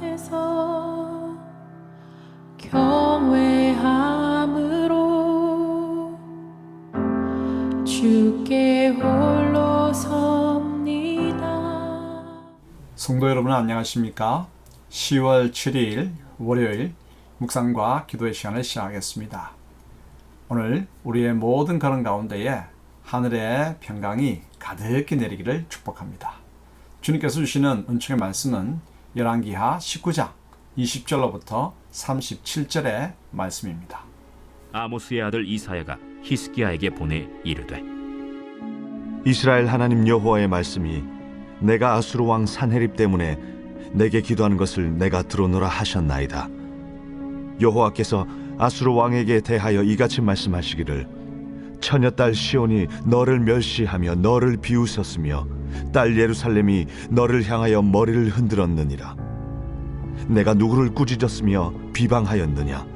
앞에서 경외함으로 주께 홀로 섭니다. 성도 여러분 안녕하십니까? 10월 7일 월요일 묵상과 기도의 시간을 시작하겠습니다. 오늘 우리의 모든 걸음 가운데에 하늘의 평강이 가득히 내리기를 축복합니다. 주님께서 주시는 은총의 말씀은 열왕기하 19장 20절로부터 37절의 말씀입니다. 아모스의 아들 이사야가 히스기야에게 보내 이르되 이스라엘 하나님 여호와의 말씀이 내가 아수르 왕 산헤립 때문에 내게 기도하는 것을 내가 들어노라 하셨나이다. 여호와께서 아수르 왕에게 대하여 이같이 말씀하시기를 처녀 딸 시온이 너를 멸시하며 너를 비웃었으며 딸 예루살렘이 너를 향하여 머리를 흔들었느니라. 내가 누구를 꾸짖었으며 비방하였느냐?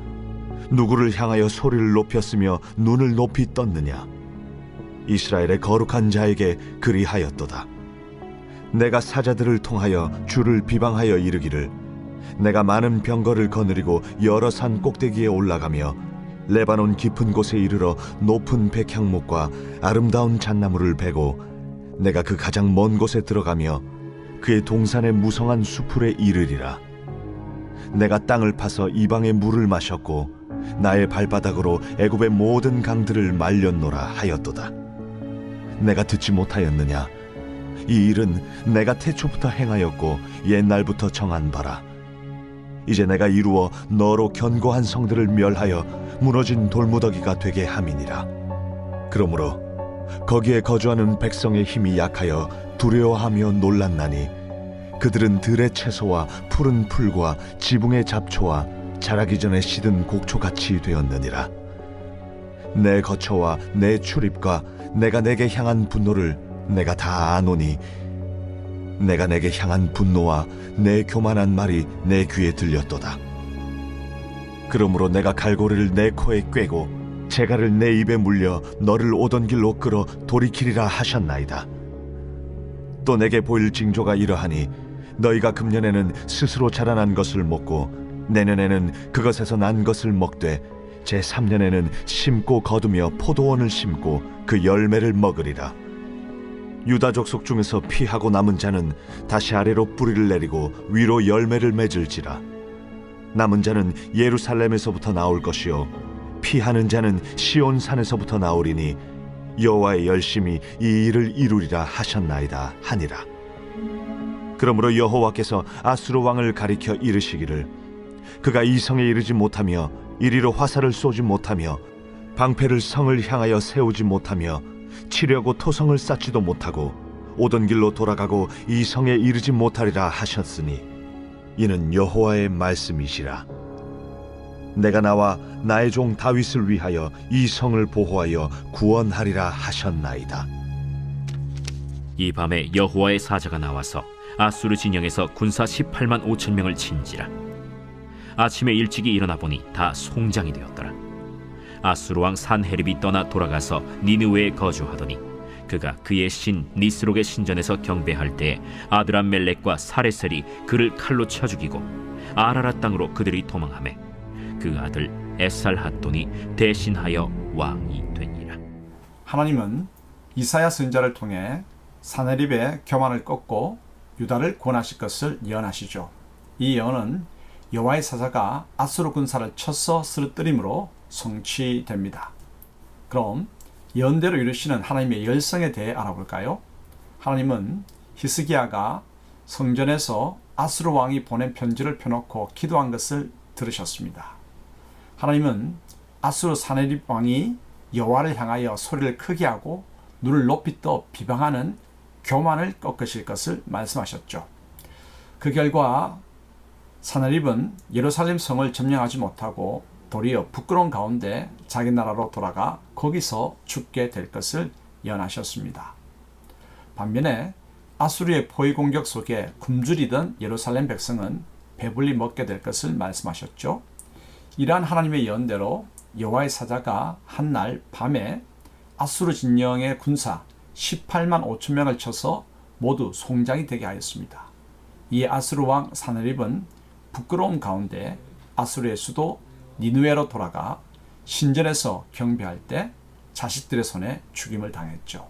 누구를 향하여 소리를 높였으며 눈을 높이 떴느냐? 이스라엘의 거룩한 자에게 그리하였도다. 내가 사자들을 통하여 주를 비방하여 이르기를 내가 많은 병거를 거느리고 여러 산 꼭대기에 올라가며 레바논 깊은 곳에 이르러 높은 백향목과 아름다운 잣나무를 베고 내가 그 가장 먼 곳에 들어가며 그의 동산의 무성한 수풀에 이르리라. 내가 땅을 파서 이방의 물을 마셨고 나의 발바닥으로 애굽의 모든 강들을 말렸노라 하였도다. 내가 듣지 못하였느냐? 이 일은 내가 태초부터 행하였고 옛날부터 정한 바라. 이제 내가 이루어 너로 견고한 성들을 멸하여 무너진 돌무더기가 되게 함이니라. 그러므로 거기에 거주하는 백성의 힘이 약하여 두려워하며 놀랐나니 그들은 들의 채소와 푸른 풀과 지붕의 잡초와 자라기 전에 시든 곡초같이 되었느니라. 내 거처와 내 출입과 내가 내게 향한 분노를 내가 다 아노니 내가 내게 향한 분노와 내 교만한 말이 내 귀에 들렸도다. 그러므로 내가 갈고리를 내 코에 꿰고 재갈을 내 입에 물려 너를 오던 길로 끌어 돌이키리라 하셨나이다. 또 내게 보일 징조가 이러하니 너희가 금년에는 스스로 자라난 것을 먹고 내년에는 그것에서 난 것을 먹되 제 3년에는 심고 거두며 포도원을 심고 그 열매를 먹으리라. 유다 족속 중에서 피하고 남은 자는 다시 아래로 뿌리를 내리고 위로 열매를 맺을지라. 남은 자는 예루살렘에서부터 나올 것이요 피하는 자는 시온 산에서부터 나오리니 여호와의 열심히 이 일을 이루리라 하셨나이다 하니라. 그러므로 여호와께서 아수르 왕을 가리켜 이르시기를 그가 이 성에 이르지 못하며 이리로 화살을 쏘지 못하며 방패를 성을 향하여 세우지 못하며 치려고 토성을 쌓지도 못하고 오던 길로 돌아가고 이 성에 이르지 못하리라 하셨으니 이는 여호와의 말씀이시라 내가 나와 나의 종 다윗을 위하여 이 성을 보호하여 구원하리라 하셨나이다. 이 밤에 여호와의 사자가 나와서 아수르 진영에서 군사 18만 5천 명을 친지라. 아침에 일찍이 일어나 보니 다 송장이 되었더라. 아수르 왕 산헤립이 떠나 돌아가서 니느웨에 거주하더니 그가 그의 신 니스록의 신전에서 경배할 때 아드람 멜렉과 사레셀이 그를 칼로 쳐 죽이고 아라라 땅으로 그들이 도망하매 그 아들 에살핫돈이 대신하여 왕이 되니라 하나님은 이사야 선자를 통해 사내립의 교만을 꺾고 유다를 구원하실 것을 예언하시죠. 이 예언은 여호와의 사자가 아수르 군사를 쳐서 쓰러뜨림으로 성취됩니다. 그럼 예언대로 이루시는 하나님의 열성에 대해 알아볼까요? 하나님은 히스기야가 성전에서 아수르 왕이 보낸 편지를 펴놓고 기도한 것을 들으셨습니다. 하나님은 아수르 사네립 왕이 여호와를 향하여 소리를 크게 하고 눈을 높이 떠 비방하는 교만을 꺾으실 것을 말씀하셨죠. 그 결과 사네립은 예루살렘 성을 점령하지 못하고 도리어 부끄러운 가운데 자기 나라로 돌아가 거기서 죽게 될 것을 예언하셨습니다. 반면에 아수르의 포위 공격 속에 굶주리던 예루살렘 백성은 배불리 먹게 될 것을 말씀하셨죠. 이러한 하나님의 예언대로 여호와의 사자가 한날 밤에 아수르 진영의 군사 18만 5천 명을 쳐서 모두 송장이 되게 하였습니다. 이 아수르 왕 사네립은 부끄러움 가운데 아수르의 수도 니누에로 돌아가 신전에서 경배할 때 자식들의 손에 죽임을 당했죠.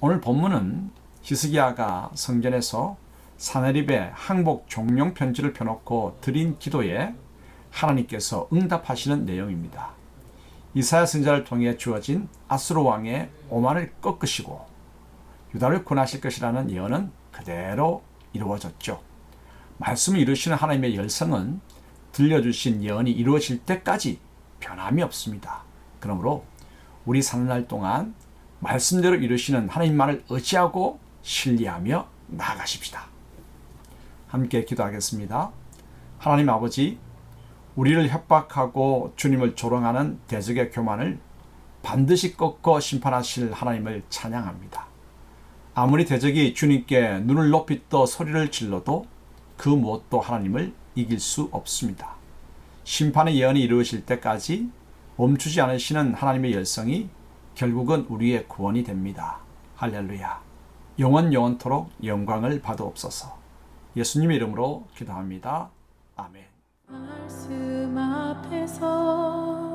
오늘 본문은 히스기야가 성전에서 사내립의 항복 종용 편지를 펴놓고 드린 기도에 하나님께서 응답하시는 내용입니다. 이사야 선자를 통해 주어진 아수르 왕의 오만을 꺾으시고 유다를 구원하실 것이라는 예언은 그대로 이루어졌죠. 말씀을 이루시는 하나님의 열성은 들려주신 예언이 이루어질 때까지 변함이 없습니다. 그러므로 우리 사는 날 동안 말씀대로 이루시는 하나님만을 의지하고 신뢰하며 나아가십시다. 함께 기도하겠습니다. 하나님 아버지, 우리를 협박하고 주님을 조롱하는 대적의 교만을 반드시 꺾어 심판하실 하나님을 찬양합니다. 아무리 대적이 주님께 눈을 높이 떠 소리를 질러도 그 무엇도 하나님을 이길 수 없습니다. 심판의 예언이 이루어질 때까지 멈추지 않으시는 하나님의 열성이 결국은 우리의 구원이 됩니다. 할렐루야. 영원 영원토록 영광을 받으옵소서. 예수님의 이름으로 기도합니다. 아멘. 말씀 앞에서